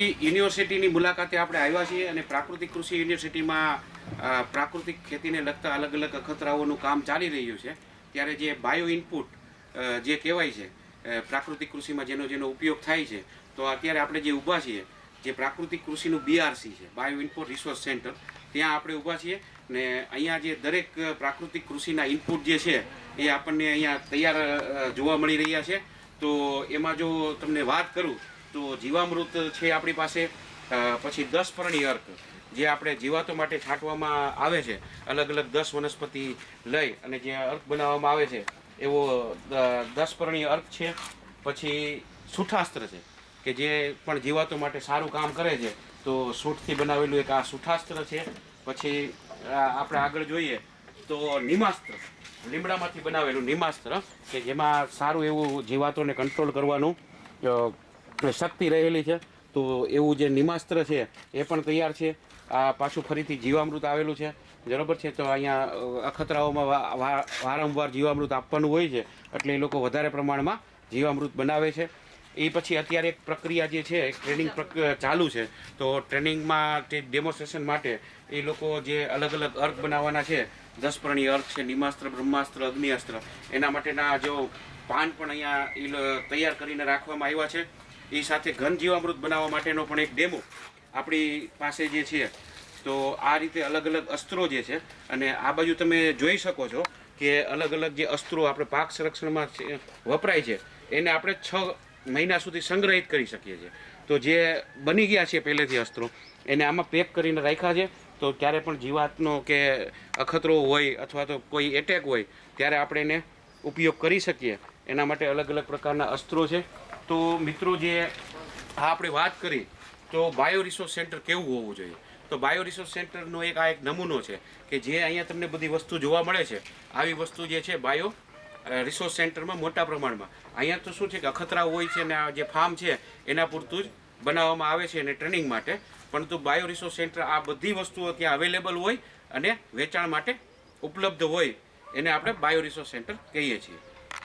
યુનિવર્સિટીની મુલાકાતે આપણે આવ્યા છીએ અને પ્રાકૃતિક કૃષિ યુનિવર્સિટીમાં પ્રાકૃતિક ખેતીને લગતા અલગ અલગ અખતરાઓનું કામ ચાલી રહ્યું છે. ત્યારે જે બાયો ઇનપુટ જે કહેવાય છે પ્રાકૃતિક કૃષિમાં જેનો જેનો ઉપયોગ થાય છે, તો અત્યારે આપણે જે ઊભા છીએ, જે પ્રાકૃતિક કૃષિનું બીઆરસી છે બાયો ઇનપુટ રિસોર્સ સેન્ટર ત્યાં આપણે ઊભા છીએ ને અહીંયા જે દરેક પ્રાકૃતિક કૃષિના ઇનપુટ જે છે, એ આપણને અહીંયા તૈયાર જોવા મળી રહ્યા છે. તો એમાં જો તમને વાત કરું તો જીવામૃત છે આપણી પાસે પછી દસ પરણી અર્ક, જે આપણે જીવાતો માટે છાંટવામાં આવે છે, અલગ અલગ દસ વનસ્પતિ લઈ અને જે અર્ક બનાવવામાં આવે છે, એવો દસ પરણી અર્ક છે, પછી સુઠાસ્ત્ર છે, કે જે પણ જીવાતો માટે સારું કામ કરે છે, તો સૂઠથી બનાવેલું એક આ સુઠાસ્ત્ર છે, પછી આપણે આગળ જોઈએ, તો નિમાસ્ત્ર, લીમડામાંથી બનાવેલું નિમાસ્ત્ર, કે જેમાં સારું એવું જીવાતોને કંટ્રોલ કરવાનું શક્તિ રહેલી છે, તો એવું જે નિમાસ્ત્ર છે, એ પણ તૈયાર છે. આ પાછું ફરીથી જીવામૃત આવેલું છે. બરાબર છે, તો અહીંયા અખતરાઓમાં વારંવાર જીવામૃત આપવાનું હોય છે, એટલે એ લોકો વધારે પ્રમાણમાં જીવામૃત બનાવે છે. એ પછી અત્યારે એક પ્રક્રિયા જે છે, એક ટ્રેનિંગ ચાલુ છે. તો ટ્રેનિંગમાં તે ડેમોન્સ્ટ્રેશન માટે એ લોકો જે અલગ અલગ અર્ક બનાવવાના છે, દસપ્રણી અર્ક છે, નિમાસ્ત્ર, બ્રહ્માસ્ત્ર, અગ્નિઅસ્ત્ર, એના માટેના જો પાન પણ અહીંયા તૈયાર કરીને રાખવામાં આવ્યા છે. એ સાથે ઘન જીવામૃત બનાવવા માટેનો પણ એક ડેમો આપણી પાસે જે છે. તો આ રીતે અલગ અલગ અસ્ત્રો જે છે, અને આ બાજુ તમે જોઈ શકો છો કે અલગ અલગ જે અસ્ત્રો આપણે પાક સંરક્ષણમાં વપરાય છે, એને આપણે છ મહિના સુધી સંગ્રહિત કરી શકીએ છીએ. તો જે બની ગયા છે પહેલેથી અસ્ત્રો, એને આમાં પેક કરીને રાખ્યા છે. તો ક્યારે પણ જીવાતનો કે અખતરો હોય અથવા તો કોઈ એટેક હોય, ત્યારે આપણે એને ઉપયોગ કરી શકીએ. એના માટે અલગ અલગ પ્રકારના અસ્ત્રો છે. તો મિત્રો જે આ આપણે વાત કરી, તો બાયો રિસોર્સ સેન્ટર કેવું હોવું જોઈએ? તો બાયો રિસોર્સ સેન્ટરનો એક આ એક નમૂનો છે કે જે અહીંયા તમને બધી વસ્તુ જોવા મળે છે. આવી વસ્તુ જે છે બાયો રિસોર્સ સેન્ટરમાં મોટા પ્રમાણમાં. અહીંયા તો શું છે કે અખતરા હોય છે ને આ જે ફાર્મ છે, એના પૂરતું જ બનાવવામાં આવે છે અને ટ્રેનિંગ માટે. પરંતુ બાયો રિસોર્સ સેન્ટર આ બધી વસ્તુઓ ત્યાં અવેલેબલ હોય અને વેચાણ માટે ઉપલબ્ધ હોય, એને આપણે બાયો રિસોર્સ સેન્ટર કહીએ છીએ.